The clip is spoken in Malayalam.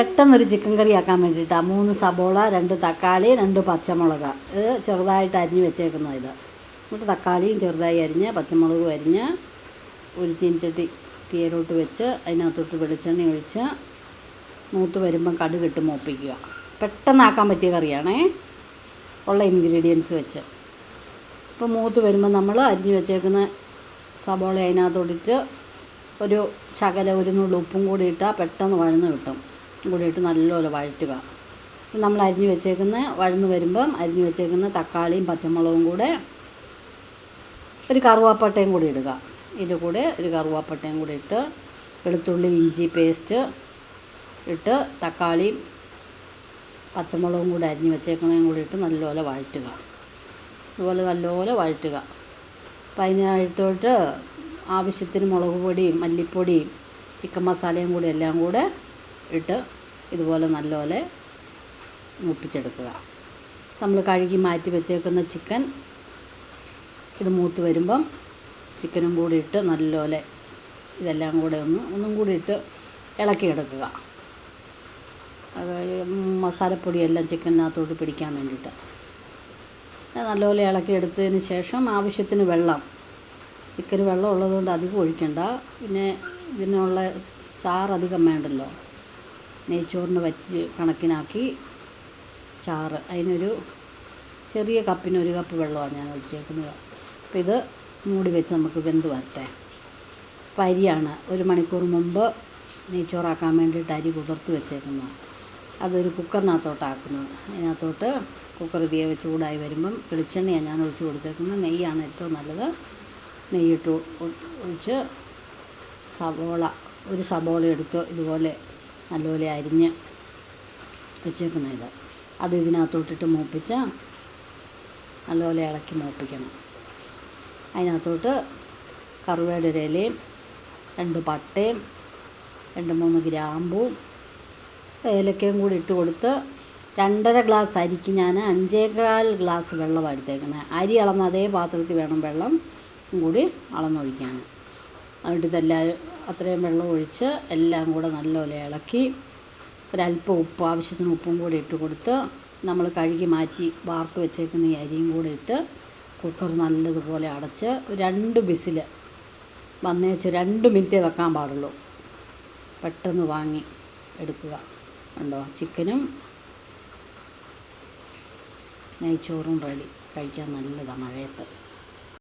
പെട്ടെന്നൊരു ചിക്കൻ കറി ആക്കാൻ വേണ്ടിയിട്ടാണ് മൂന്ന് സബോള രണ്ട് തക്കാളി രണ്ട് പച്ചമുളക്. ഇത് ചെറുതായിട്ട് അരിഞ്ഞ് വെച്ചേക്കുന്നത് ഇത്. എന്നിട്ട് തക്കാളിയും ചെറുതായി അരിഞ്ഞ് പച്ചമുളകും അരിഞ്ഞ് ഒരു ചീനച്ചട്ടി തീയിലോട്ട് വെച്ച് അതിനകത്തോട്ട് വെളിച്ചെണ്ണ ഒഴിച്ച് മൂത്ത് വരുമ്പം കടുകിട്ട് മൂപ്പിക്കുക. പെട്ടെന്നാക്കാൻ പറ്റിയ കറിയാണേ. ഉള്ള ഇൻഗ്രീഡിയൻസ് വെച്ച്. ഇപ്പോൾ മൂത്ത് വരുമ്പോൾ നമ്മൾ അരിഞ്ഞ് വെച്ചേക്കുന്ന സബോള അതിനകത്തോട്ടിട്ട് ഒരു ശകല ഒരു നുള്ളു ഉപ്പും കൂടി ഇട്ടാൽ പെട്ടെന്ന് വഴന്ന് കിട്ടും. കൂടി ഇട്ട് നല്ലപോലെ വഴറ്റുക. നമ്മൾ അരിഞ്ഞ് വെച്ചേക്കുന്ന വഴന്ന് വരുമ്പം അരിഞ്ഞ് വെച്ചേക്കുന്ന തക്കാളിയും പച്ചമുളകും കൂടെ ഒരു കറുവാപ്പട്ടയും കൂടി ഇടുക. ഇതിന്റെ കൂടെ ഒരു കറുവാപ്പട്ടയും കൂടി ഇട്ട് വെളുത്തുള്ളി ഇഞ്ചി പേസ്റ്റ് ഇട്ട് തക്കാളിയും പച്ചമുളകും കൂടി അരിഞ്ഞ് വെച്ചേക്കുന്നതും കൂടി ഇട്ട് നല്ലപോലെ വഴറ്റുക. അതുപോലെ നല്ലപോലെ വഴറ്റുക. അപ്പം അതിനായിട്ടോട്ട് ആവശ്യത്തിന് മുളക് പൊടിയും മല്ലിപ്പൊടിയും ചിക്കൻ മസാലയും കൂടി എല്ലാം കൂടെ ഇട്ട് ഇതുപോലെ നല്ലപോലെ മുപ്പിച്ചെടുക്കുക. നമ്മൾ കഴുകി മാറ്റി വെച്ചേക്കുന്ന ചിക്കൻ ഇത് മൂത്ത് വരുമ്പം ചിക്കനും കൂടി ഇട്ട് നല്ലപോലെ ഇതെല്ലാം കൂടെ ഒന്ന് ഒന്നും കൂടി ഇട്ട് ഇളക്കിയെടുക്കുക. മസാലപ്പൊടിയെല്ലാം ചിക്കനകത്തോട്ട് പിടിക്കാൻ വേണ്ടിയിട്ട്. നല്ലപോലെ ഇളക്കിയെടുത്തതിന് ശേഷം ആവശ്യത്തിന് വെള്ളം. ചിക്കന് വെള്ളം ഉള്ളതുകൊണ്ട് അധികം ഒഴിക്കണ്ട. പിന്നെ ഇതിനുള്ള ചാറ് അധികം വേണ്ടല്ലോ. നെയ്ച്ചോറിന് വറ്റി കണക്കിനാക്കി ചാറ്. അതിനൊരു ചെറിയ കപ്പിന് ഒരു കപ്പ് വെള്ളമാണ് ഞാൻ ഒഴിച്ചേക്കുന്നത്. അപ്പോൾ ഇത് മൂടി വെച്ച് നമുക്ക് വെന്ത് വരട്ടെ. അപ്പോൾ അരിയാണ്. ഒരു മണിക്കൂർ മുമ്പ് നെയ്ച്ചോറാക്കാൻ വേണ്ടിയിട്ട് അരി കുതിർത്ത് വെച്ചേക്കുന്നത്. അതൊരു കുക്കറിനകത്തോട്ടാക്കുന്നത് അതിനകത്തോട്ട് കുക്കർ തീയെ ചൂടായി വരുമ്പം വെളിച്ചെണ്ണയാണ് ഞാൻ ഒഴിച്ചു കൊടുത്തേക്കുന്നത്. നെയ്യാണ് ഏറ്റവും നല്ലത്. നെയ്യിട്ട് ഒഴിച്ച് സവോള ഒരു സവോള എടുത്ത് ഇതുപോലെ നല്ലപോലെ അരിഞ്ഞ് വെച്ചേക്കുന്ന ഇത്. അത് ഇതിനകത്തോട്ടിട്ട് മൂപ്പിച്ച് നല്ലപോലെ ഇളക്കി മൂപ്പിക്കണം. അതിനകത്തോട്ട് കറുവയുടെ ഇലയും രണ്ട് പട്ടയും രണ്ട് മൂന്ന് ഗ്രാമ്പും ഏലക്കയും കൂടി ഇട്ട് കൊടുത്ത് രണ്ടര ഗ്ലാസ് അരിക്ക് ഞാൻ അഞ്ചേകാൽ ഗ്ലാസ് വെള്ളമാണ് എടുത്തേക്കുന്നത്. അരി അളന്ന അതേ പാത്രത്തിൽ വേണം വെള്ളം കൂടി അളന്നൊഴിക്കാൻ. എന്നിട്ട് ഇതെല്ലാം അത്രയും വെള്ളം ഒഴിച്ച് എല്ലാം കൂടെ നല്ലപോലെ ഇളക്കി ഒരല്പം ഉപ്പ് ആവശ്യത്തിന് ഉപ്പും കൂടി ഇട്ട് കൊടുത്ത് നമ്മൾ കഴുകി മാറ്റി വാർത്ത് വെച്ചേക്കുന്ന ഈ അരിയും കൂടി ഇട്ട് കുക്കർ നല്ലതുപോലെ അടച്ച് രണ്ട് ബിസിൽ വന്നേച്ച് രണ്ട് മിനിറ്റേ വെക്കാൻ പാടുള്ളൂ. പെട്ടെന്ന് വാങ്ങി എടുക്കുക. ഉണ്ടോ ചിക്കനും നെയ്ച്ചോറും റെഡി. കഴിക്കാൻ നല്ലതാണ് മഴയത്ത്.